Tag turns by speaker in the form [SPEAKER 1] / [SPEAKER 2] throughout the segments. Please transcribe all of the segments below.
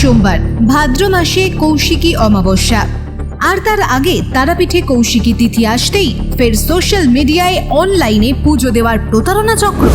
[SPEAKER 1] সোমবার, ভাদ্র মাসে কৌশিকী অমাবস্যা। আর তার আগে তারাপীঠে কৌশিকী তিথি আসতেই ফের সোশ্যাল মিডিয়ায় অনলাইনে পুজো দেওয়ার প্রতারণা চক্র।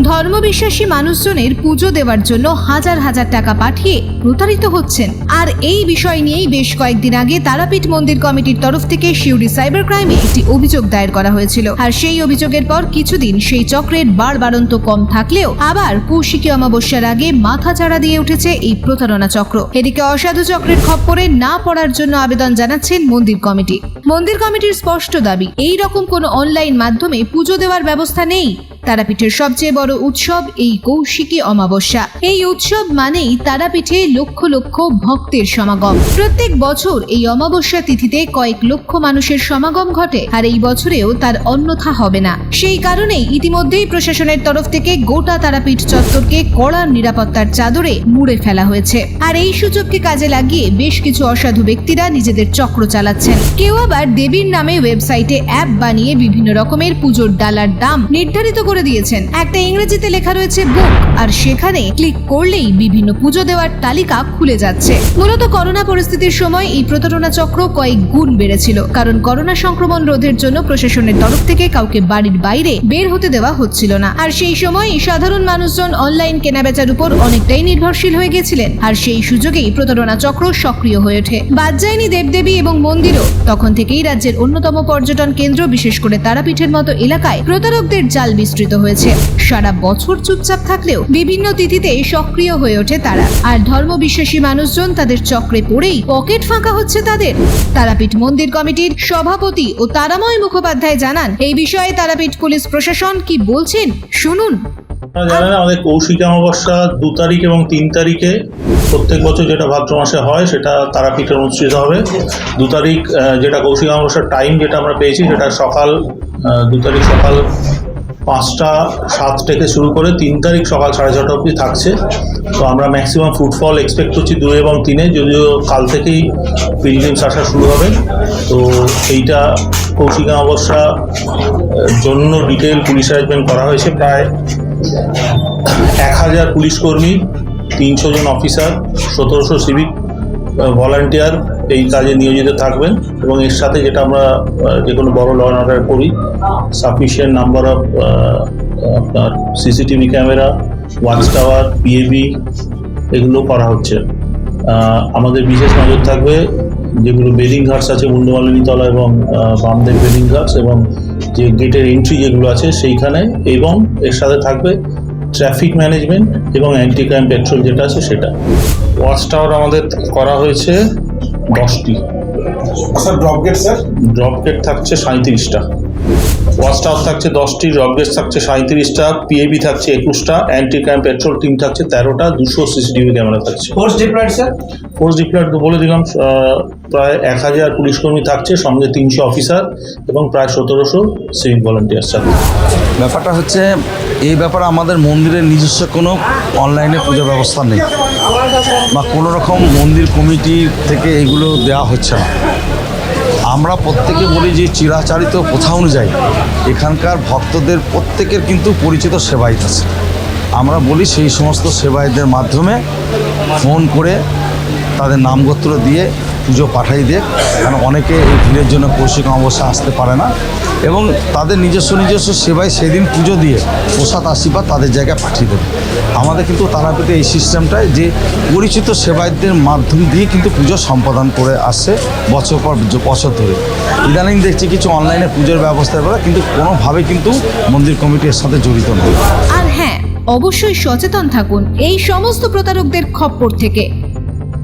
[SPEAKER 1] ধর্মবিশ্বাসী মানুষজনের পুজো দেওয়ার জন্য হাজার হাজার টাকা পাঠিয়ে প্রতারিত হচ্ছেন। আর এই বিষয় নিয়েই বেশ কয়েকদিন আগে তারাপীঠ মন্দির কমিটির তরফ থেকে শিউরি সাইবার ক্রাইমে একটি অভিযোগ দায়ের করা হয়েছিল। আর সেই অভিযোগের পর কিছুদিন সেই চক্রের বার বাড়বাড়ন্ত কম থাকলেও আবার কৌশিকী অমাবস্যার আগে মাথা চাড়া দিয়ে উঠেছে এই প্রতারণা চক্র। এদিকে অসাধু চক্রের খপ্পরে না পড়ার জন্য আবেদন জানাচ্ছেন মন্দির কমিটি। মন্দির কমিটির স্পষ্ট দাবি, এই রকম কোনো অনলাইন মাধ্যমে পুজো দেওয়ার ব্যবস্থা নেই। তারাপীঠের সবচেয়ে বড় উৎসব এই কৌশিকী অমাবস্যা। এই উৎসব মানেই তারাপীঠে লক্ষ লক্ষ ভক্তের সমাগম। প্রত্যেক বছর এই অমাবস্যা তিথিতে কয়েক লক্ষ মানুষের সমাগম ঘটে, আর এই বছরেও তার অন্যথা হবে না। সেই কারণেই ইতিমধ্যেই প্রশাসনের তরফ থেকে গোটা তারাপীঠ চত্বরকে কড়া নিরাপত্তার চাদরে মুড়ে ফেলা হয়েছে। আর এই সুযোগকে কাজে লাগিয়ে বেশ কিছু অসাধু ব্যক্তিরা নিজেদের চক্র চালাচ্ছেন। কেউ আবার দেবীর নামে ওয়েবসাইটে অ্যাপ বানিয়ে বিভিন্ন রকমের পুজোর ডালার দাম নির্ধারিত করে দিয়েছেন। একটা ইংরেজিতে লেখা রয়েছে বুক আর সেখানে ক্লিক করলেই বিভিন্ন পুজো দেওয়ার তালিকা খুলে যাচ্ছে। মূলত করোনা পরিস্থিতির সময় এই প্রতারণা চক্র কয়েক গুণ বেড়েছিল, কারণ করোনা সংক্রমণ রোধের জন্য প্রশাসনের তরফ থেকে কাউকে বাড়ির বাইরে বের হতে দেওয়া হচ্ছিল না। আর সেই সময় সাধারণ মানুষজন অনলাইন কেনাবেচার উপর অনেকটাই নির্ভরশীল হয়ে গেছিলেন, আর সেই সুযোগেই প্রতারণা চক্র সক্রিয় হয়ে ওঠে। বাদ যায়নি দেবদেবী এবং মন্দিরও তখন থেকেই রাজ্যের অন্যতম পর্যটন কেন্দ্র, বিশেষ করে তারাপীঠের মতো এলাকায় প্রতারকদের জাল বিস্তৃত হয়েছে। সারা বছর চুপচাপ থাকলেও বিভিন্ন তিথিতে সক্রিয় হয়ে ওঠে তারা। আর ধর্মবিশ্বাসী মানুষজন তাদের চক্রে পড়েই পকেট ফাঁকা হচ্ছে তাদের। তারাপীঠ মন্দির কমিটির সভাপতি ও তারাময় মুখোপাধ্যায় জানান, এই বিষয়ে তারাপীঠ পুলিশ প্রশাসন কি বলছেন? শুনুন।
[SPEAKER 2] জানেন আমাদের কৌশিক অমাবস্যা দু তারিখ এবং তিন তারিখে প্রত্যেক বছর যেটা ভাদ্র মাসে হয়, সেটা তারাপীঠে অনুষ্ঠিত হবে। দু তারিখ যেটা কৌশিক অমাবস্যার টাইম যেটা আমরা পেয়েছি, সেটা সকাল দু তারিখ সকাল পাঁচটা সাত থেকে শুরু করে তিন তারিখ সকাল সাড়ে ছটা অবধি থাকছে। তো আমরা ম্যাক্সিমাম ফুটফল এক্সপেক্ট করছি দুই এবং তিনে যদিও কাল থেকেই পিলগ্রিমস আসা শুরু হবে। তো এইটা কৌশিক আহ, জন্য ডিটেল পুলিশ অ্যারেঞ্জমেন্ট করা হয়েছে। প্রায় এক হাজার পুলিশ কর্মী তিনশো জন অফিসার সতেরোশো সিভিক ভলান্টিয়ার এই কাজে নিয়োজিত থাকবেন এবং এর সাথে যেটা আমরা যে কোনো বড় ল অর্ডার করি সাফিসিয়েন্ট নাম্বার অফ আপনার CCTV camera watch tower PAB এগুলো করা হচ্ছে। আমাদের বিশেষ নজর থাকবে যেগুলো বেলিং ঘাটস আছে, মুন্ডমালিনীতলা এবং বামদেব বেলিং ঘাটস এবং যে গেটের এন্ট্রি যেগুলো আছে সেইখানে এবং এর সাথে থাকবে ট্রাফিক ম্যানেজমেন্ট এবং অ্যান্টি ক্রাইম পেট্রোল যেটা আছে সেটা। ওয়াচ টাওয়ার আমাদের করা হয়েছে দশটি।
[SPEAKER 3] Sir drop gate sir?
[SPEAKER 2] Drop gate থাকছে সাঁত্রিশটা ওয়াচ টাওয়ার থাকছে দশটি ড্রপ গেট থাকছে সাঁত্রিশটা পিএবি থাকছে একুশটা অ্যান্টি ক্রাইম পেট্রোল টিম থাকছে তেরোটা দুশো সিসিটিভি ক্যামেরা থাকছে।
[SPEAKER 3] Force deployed sir
[SPEAKER 2] force deployed বলে দিলাম প্রায় এক হাজার পুলিশ কর্মী থাকছে সঙ্গে তিনশো অফিসার এবং প্রায় সতেরোশো সিভিক ভলান্টিয়ার থাকছে।
[SPEAKER 4] ব্যাপারটা হচ্ছে এই ব্যাপারে আমাদের মন্দিরের নিজস্ব কোনো অনলাইনে পুজো ব্যবস্থা নেই বা কোনো রকম মন্দির কমিটি থেকে এগুলো দেওয়া হচ্ছে না। আমরা প্রত্যেকে বলি যে চিরাচারিত প্রথা অনুযায়ী এখানকার ভক্তদের প্রত্যেকের কিন্তু পরিচিত সেবায়িত আছে। আমরা বলি সেই সমস্ত সেবায়িতদের মাধ্যমে ফোন করে তাদের নামগোত্র দিয়ে পুজো পাঠাই দিয়ে কারণ অনেকে এই ভিড়ের জন্য কৌশিক অমাবস্যা আসতে পারে না। এবং তাদের নিজস্ব নিজস্ব সেবায় সেদিন পুজো দিয়ে প্রসাদ, আশীর্বাদ তাদের জায়গায় পাঠিয়ে দেবে। আমাদের কিন্তু তারাপীঠে এই সিস্টেমটায় যে পরিচিত সেবায়তদের মাধ্যম দিয়ে কিন্তু পুজো সম্পাদন করে আসছে বছর পর বছর ধরে। ইদানিং দেখছি কিছু অনলাইনে পুজোর ব্যবস্থা করা, কিন্তু কোনোভাবে কিন্তু মন্দির কমিটির সাথে জড়িত নয়।
[SPEAKER 1] আর হ্যাঁ অবশ্যই সচেতন থাকুন এই সমস্ত প্রতারকদের খপ্পর থেকে।